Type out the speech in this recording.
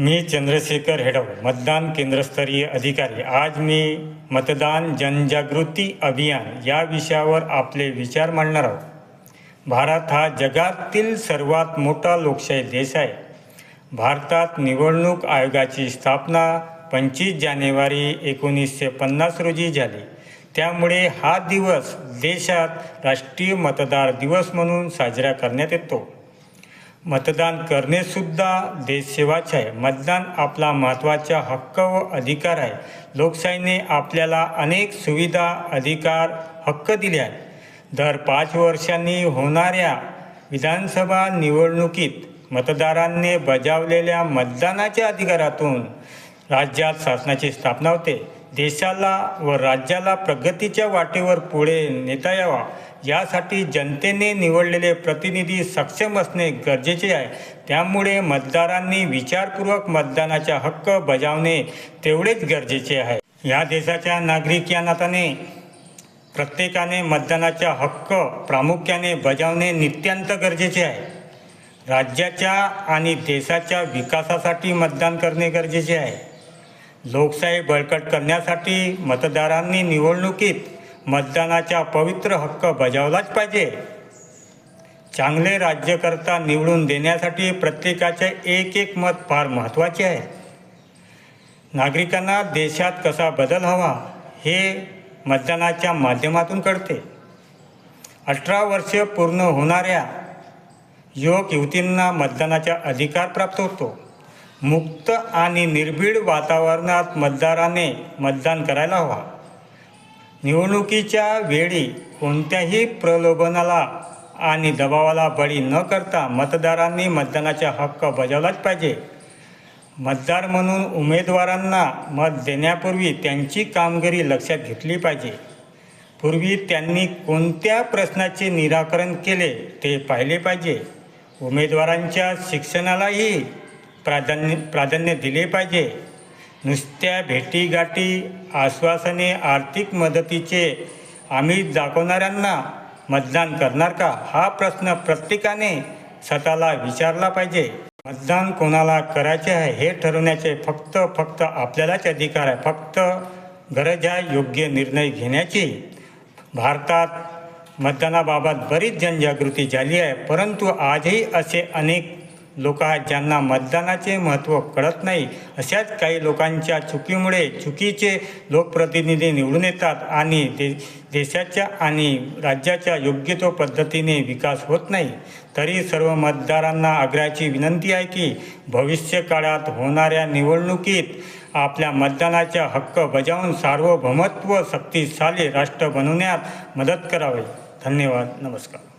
मी चंद्रशेखर हेडव मतदान केंद्रस्तरीय अधिकारी. आज मी मतदान जनजागृती अभियान या विषयावर आपले विचार मांडणार आहोत. भारत हा जगातील सर्वात मोठा लोकशाही देश आहे. भारतात निवडणूक आयोगाची स्थापना पंचवीस जानेवारी एकोणीसशे पन्नास रोजी झाली. त्यामुळे हा दिवस देशात राष्ट्रीय मतदार दिवस म्हणून साजरा करण्यात येतो. मतदान करणेसुद्धा देशसेवाच आहे. मतदान आपला महत्त्वाचा हक्क व अधिकार आहे. लोकशाहीने आपल्याला अनेक सुविधा अधिकार हक्क दिले आहेत. दर पाच वर्षांनी होणाऱ्या विधानसभा निवडणुकीत मतदारांनी बजावलेल्या मतदानाच्या अधिकारातून राज्यात शासनाची स्थापना होते. देशाला व राज्याला प्रगतीच्या वाटेवर पुढे नेता यावा. यासाठी जनतेने निवडलेले प्रतिनिधी सक्षम असणे गरजेचे आहे. त्यामुळे मतदारांनी विचारपूर्वक मतदानाचा हक्क बजावणे तेवढेच गरजेचे आहे. या देशाच्या नागरिक या नात्याने प्रत्येकाने मतदानाचा हक्क प्रामुख्याने बजावणे नित्यांत गरजेचे आहे. राज्याच्या आणि देशाच्या विकासासाठी मतदान करणे गरजेचे आहे. लोकशाही बळकट करण्यासाठी मतदारांनी निवडणुकीत मतदानाचा पवित्र हक्क बजावलाच पाहिजे. चांगले राज्यकर्ता निवडून देण्यासाठी प्रत्येकाचे एक एक मत फार महत्त्वाचे आहे. नागरिकांना देशात कसा बदल हवा हे मतदानाच्या माध्यमातून कळते. अठरा वर्ष पूर्ण होणाऱ्या युवक युवतींना मतदानाचा अधिकार प्राप्त होतो. मुक्त आणि निर्भीड वातावरणात मतदाराने मतदान करायला हवा. निवडणुकीच्या वेळी कोणत्याही प्रलोभनाला आणि दबावाला बळी न करता मतदारांनी मतदानाचा हक्क बजावलाच पाहिजे. मतदार म्हणून उमेदवारांना मत देण्यापूर्वी त्यांची कामगिरी लक्षात घेतली पाहिजे. पूर्वी त्यांनी कोणत्या प्रश्नाचे निराकरण केले ते पाहिले पाहिजे. उमेदवारांच्या शिक्षणालाही प्राधान्य प्राधान्य दिले पाहिजे. नुसत्या भेटीगाठी आश्वासने आर्थिक मदतीचे आम्ही दाखवणाऱ्यांना मतदान करणार का? हा प्रश्न प्रत्येकाने स्वतःला विचारला पाहिजे. मतदान कोणाला करायचे आहे हे ठरवण्याचे फक्त फक्त आपल्यालाच अधिकार आहे. फक्त गरज आहे योग्य निर्णय घेण्याची. भारतात मतदानाबाबत बरीच जनजागृती झाली आहे. परंतु आजही असे अनेक लोक आहेत ज्यांना मतदानाचे महत्त्व कळत नाही अशाच काही लोकांच्या चुकीमुळे चुकीचे लोकप्रतिनिधी निवडून येतात आणि दे देशाच्या आणि राज्याच्या योग्य तो पद्धतीने विकास होत नाही. तरी सर्व मतदारांना आग्रहाची विनंती आहे की भविष्य काळात होणाऱ्या निवडणुकीत आपल्या मतदानाचा हक्क बजावून सार्वभौमत्व शक्तिशाली राष्ट्र बनवण्यात मदत करावी. धन्यवाद. नमस्कार.